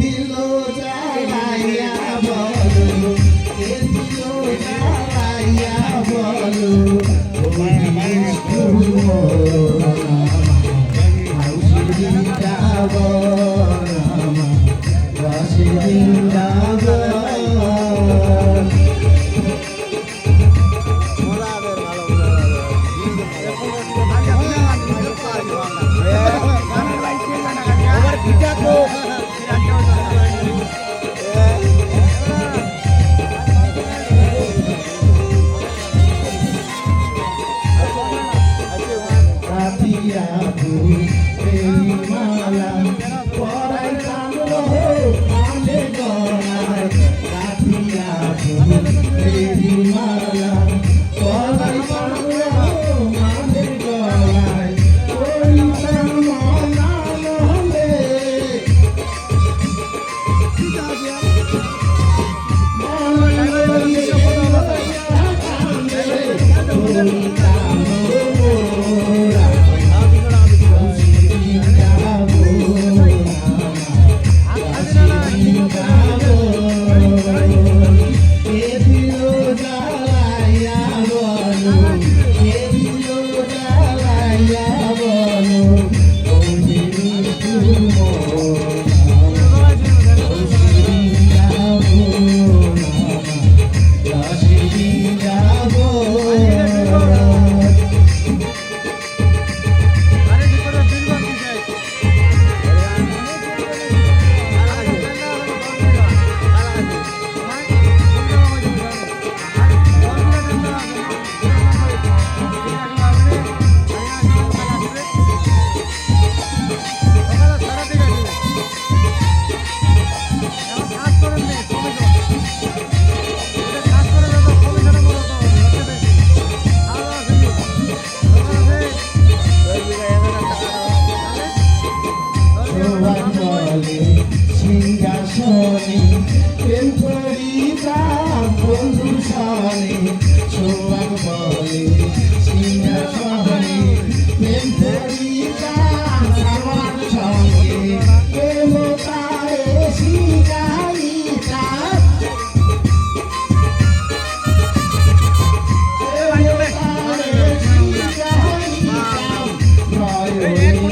দিল জ্বালাইয়া বলো কে দিল জ্বালাইয়া বলো। ওই নিষ্ঠুর ফুল এই মালা পরাই কামড় কানে গলায় কাটিয়া ফুল এই মালা পরাই কামড় কানে গলায় ওই মনা মনে যাব সিংহাসনে প্রেম করি প্রাণ বন্ধু সনে সোহাগ বলে সিংহাসনে প্রেম করি প্রাণ আমার সঙ্গে প্রেম তারে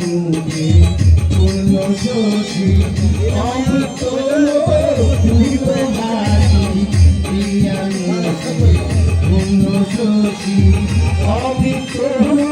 মুখে পূর্ণ শশী অমৃত পূর্ণ শশী অমৃত